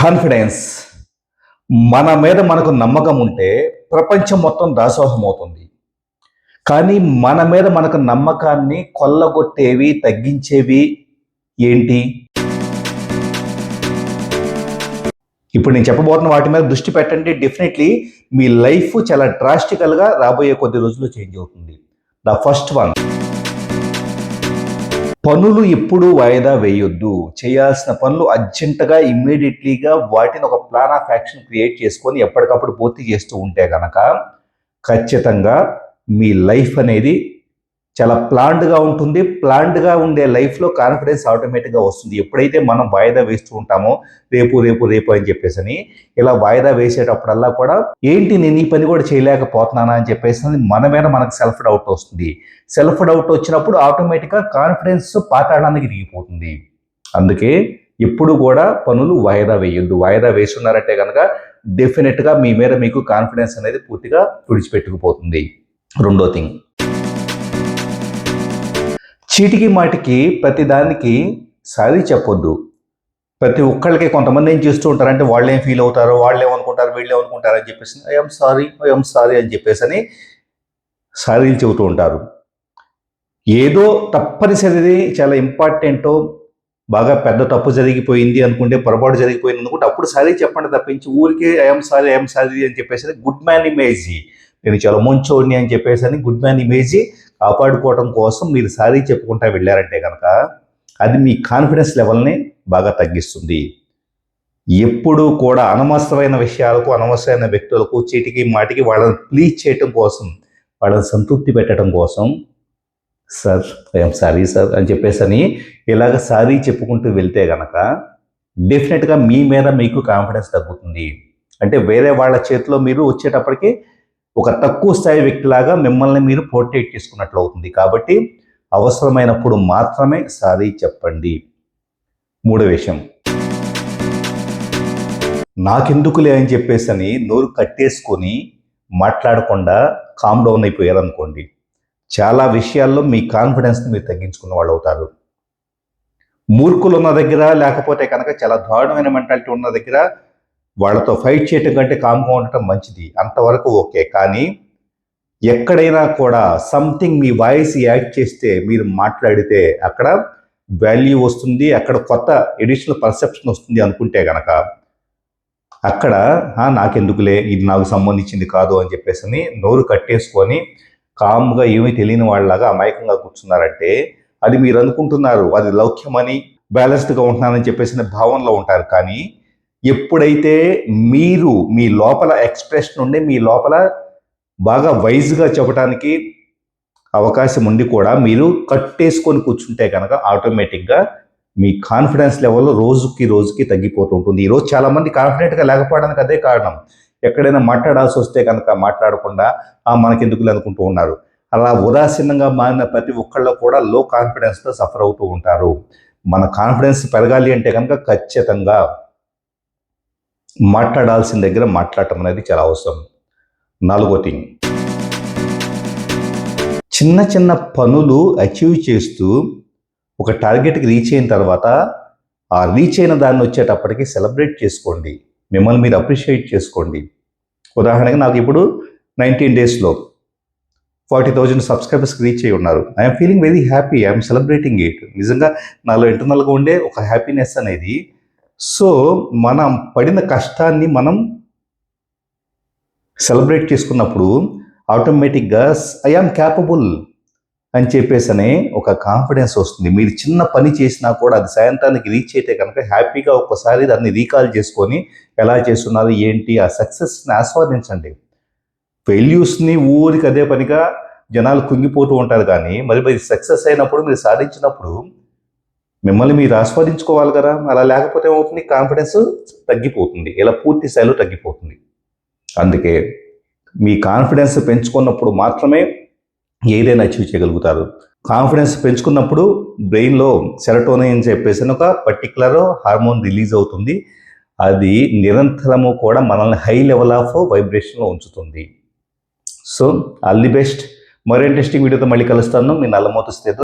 Confidence. మన మీద మనకు నమ్మకం ఉంటే ప్రపంచం మొత్తం దాసోహం అవుతుంది కానీ మన మీద మనకు నమ్మకాన్ని కొల్లగొట్టేవి తగ్గించేవి ఏంటి? ఇప్పుడు నేను చెప్పబోతున్న వాటి మీద దృష్టి పెట్టండి. డెఫినెట్లీ మీ లైఫ్ చాలా డ్రాస్టికల్గా రాబోయే కొద్ది రోజుల్లో చేంజ్ అవుతుంది. ద ఫస్ట్ వన్ పనులు ఎప్పుడూ వాయిదా వేయొద్దు. చేయాల్సిన పనులు అర్జెంటుగా ఇమ్మీడియట్లీగా వాటిని ఒక ప్లాన్ ఆఫ్ యాక్షన్ క్రియేట్ చేసుకొని ఎప్పటికప్పుడు పూర్తి చేస్తూ ఉంటే కనుక ఖచ్చితంగా మీ లైఫ్ అనేది చాలా ప్లాన్డ్గా ఉంటుంది. ప్లాన్డ్గా ఉండే లైఫ్లో కాన్ఫిడెన్స్ ఆటోమేటిక్గా వస్తుంది. ఎప్పుడైతే మనం వాయిదా వేస్తూ ఉంటామో రేపు రేపు రేపు అని చెప్పేసి అని ఇలా వాయిదా వేసేటప్పుడల్లా కూడా ఏంటి నేను ఈ పని కూడా చేయలేకపోతున్నానా అని చెప్పేసి మన మీద మనకు సెల్ఫ్ డౌట్ వస్తుంది. సెల్ఫ్ డౌట్ వచ్చినప్పుడు ఆటోమేటిక్గా కాన్ఫిడెన్స్ పాతాడానికి దిగిపోతుంది అందుకే ఎప్పుడు కూడా పనులు వాయిదా వేయొద్దు. వాయిదా వేస్తున్నారంటే కనుక డెఫినెట్గా మీ మీద మీకు కాన్ఫిడెన్స్ అనేది పూర్తిగా తుడిచిపెట్టుకుపోతుంది రెండో థింగ్ చీటికి మాటికి ప్రతిదానికి సారీ చెప్పొద్దు. ప్రతి ఒక్కళ్ళకి కొంతమంది ఏం చేస్తూ ఉంటారంటే వాళ్ళు ఏం ఫీల్ అవుతారో వాళ్ళు ఏమనుకుంటారు వీళ్ళు ఏమనుకుంటారు అని చెప్పేసి ఐఎమ్ సారీ ఐఎమ్ సారీ అని చెప్పేసి అని సారీలు చెబుతూ ఉంటారు. ఏదో తప్పనిసరిది చాలా ఇంపార్టెంటో బాగా పెద్ద తప్పు జరిగిపోయింది అనుకుంటే పొరపాటు జరిగిపోయింది అనుకుంటే అప్పుడు సారీ చెప్పండి తప్పించి ఊరికే ఐఎమ్ సారీ ఐఎమ్ సారీ అని చెప్పేసి గుడ్ మ్యాన్ ఇమేజీ నేను చాలా మంచోడిని అని చెప్పేసి అని గుడ్ మ్యాన్ ఇమేజీ కాపాడుకోవడం కోసం మీరు సారీ చెప్పుకుంటా వెళ్ళారంటే కనుక అది మీ కాన్ఫిడెన్స్ లెవెల్ని బాగా తగ్గిస్తుంది. ఎప్పుడూ కూడా అనవసరమైన విషయాలకు అనవసరమైన వ్యక్తులకు చీటికి మాటికి వాళ్ళని ప్లీజ్ చేయటం కోసం వాళ్ళని సంతృప్తి పెట్టడం కోసం సార్ ఐఎమ్ సారీ సార్ అని చెప్పేసి అని ఇలాగ సారీ చెప్పుకుంటూ వెళ్తే గనక డెఫినెట్గా మీ మీద మీకు కాన్ఫిడెన్స్ తగ్గుతుంది. అంటే వేరే వాళ్ళ చేతిలో మీరు వచ్చేటప్పటికి ఒక తక్కువ స్థాయి వ్యక్తిలాగా మిమ్మల్ని మీరు పోర్ట్రేట్ చేసుకున్నట్లు అవుతుంది కాబట్టి అవసరమైనప్పుడు మాత్రమే సారీ చెప్పండి. మూడో విషయం. నాకెందుకులే అని చెప్పేసి అని నోరు కట్టేసుకొని మాట్లాడకుండా కామ్ డౌన్ అయిపోయారనుకోండి. చాలా విషయాల్లో మీ కాన్ఫిడెన్స్ని మీరు తగ్గించుకున్న వాళ్ళు అవుతారు మూర్ఖులు ఉన్న దగ్గర లేకపోతే కనుక చాలా దారుణమైన మెంటాలిటీ ఉన్న దగ్గర వాళ్ళతో ఫైట్ చేయటం కంటే కామ్గా ఉండటం మంచిది. అంతవరకు ఓకే. కానీ ఎక్కడైనా కూడా సంథింగ్ మీ వాయిస్ యాడ్ చేస్తే మీరు మాట్లాడితే అక్కడ వాల్యూ వస్తుంది అక్కడ కొత్త ఎడిషనల్ పర్సెప్షన్ వస్తుంది అనుకుంటే గనక అక్కడ నాకెందుకులే ఇది నాకు సంబంధించింది కాదు అని చెప్పేసి అని నోరు కట్టేసుకొని కామ్గా ఏమీ తెలియని వాళ్ళలాగా అమాయకంగా కూర్చున్నారంటే అది మీరు అనుకుంటున్నారు. అది లౌక్యమని బ్యాలెన్స్డ్గా ఉంటున్నానని చెప్పేసిన భావనలో ఉంటారు. కానీ ఎప్పుడైతే మీరు మీ లోపల ఎక్స్ప్రెషన్ ఉండి మీ లోపల బాగా వైజ్గా చెప్పడానికి అవకాశం ఉండి కూడా మీరు కట్టేసుకొని కూర్చుంటే కనుక ఆటోమేటిక్గా మీ కాన్ఫిడెన్స్ లెవెల్ రోజుకి రోజుకి తగ్గిపోతూ ఉంటుంది. ఈరోజు చాలామంది కాన్ఫిడెంట్గా లేకపోవడానికి అదే కారణం. ఎక్కడైనా మాట్లాడాల్సి వస్తే కనుక మాట్లాడకుండా ఆ మనకెందుకులే అనుకుంటూ ఉన్నారు. అలా ఉదాసీనంగా మారిన ప్రతి ఒక్కళ్ళు కూడా లో కాన్ఫిడెన్స్తో సఫర్ అవుతూ ఉంటారు. మన కాన్ఫిడెన్స్ పెరగాలి అంటే కనుక ఖచ్చితంగా మాట్లాడాల్సిన దగ్గర మాట్లాడటం అనేది చాలా అవసరం. నాలుగో థింగ్. చిన్న చిన్న పనులు అచీవ్ చేస్తూ ఒక టార్గెట్కి రీచ్ అయిన తర్వాత ఆ రీచ్ అయిన దాన్ని వచ్చేటప్పటికి సెలబ్రేట్ చేసుకోండి. మిమ్మల్ని మీరు అప్రిషియేట్ చేసుకోండి. ఉదాహరణకి నాకు ఇప్పుడు నైన్టీన్ డేస్లో ఫార్టీ థౌజండ్ సబ్స్క్రైబర్స్కి రీచ్ అయ్యి ఉన్నారు. I'm feeling very happy. I'm celebrating it. నిజంగా నాలో ఇంటర్నల్గా ఉండే ఒక హ్యాపీనెస్ అనేది సో మనం పడిన కష్టాన్ని మనం సెలబ్రేట్ చేసుకున్నప్పుడు ఆటోమేటిక్గా ఐఆమ్ క్యాపబుల్ అని చెప్పేసనే ఒక కాన్ఫిడెన్స్ వస్తుంది. మీరు చిన్న పని చేసినా కూడా అది సాయంత్రానికి రీచ్ అయితే కనుక హ్యాపీగా ఒక్కసారి దాన్ని రీకాల్ చేసుకొని ఎలా చేస్తున్నారు ఏంటి ఆ సక్సెస్ని ఆస్వాదించండి. ఫెయిల్యూస్ని ఊరికి అదే పనిగా జనాలు కుంగిపోతూ ఉంటారు కానీ మరి మరి సక్సెస్ అయినప్పుడు మీరు సాధించినప్పుడు మిమ్మల్ని మీరు ఆస్వాదించుకోవాలి కదా. అలా లేకపోతే ఏమవుతుంది? కాన్ఫిడెన్స్ తగ్గిపోతుంది. ఇలా పూర్తి స్థాయిలో తగ్గిపోతుంది. అందుకే మీ కాన్ఫిడెన్స్ పెంచుకున్నప్పుడు మాత్రమే ఏదైనా అచీవ్ చేయగలుగుతారు. కాన్ఫిడెన్స్ పెంచుకున్నప్పుడు బ్రెయిన్లో సెరటోనిన్ అని చెప్పేసి ఒక పర్టికులర్ హార్మోన్ రిలీజ్ అవుతుంది. అది నిరంతరము కూడా మనల్ని హై లెవెల్ ఆఫ్ వైబ్రేషన్లో ఉంచుతుంది. సో ఆల్ ది బెస్ట్ మరో ఇంట్రెస్టింగ్ వీడియోతో మళ్ళీ కలుస్తాను. మీ నల్లమోత స్థితి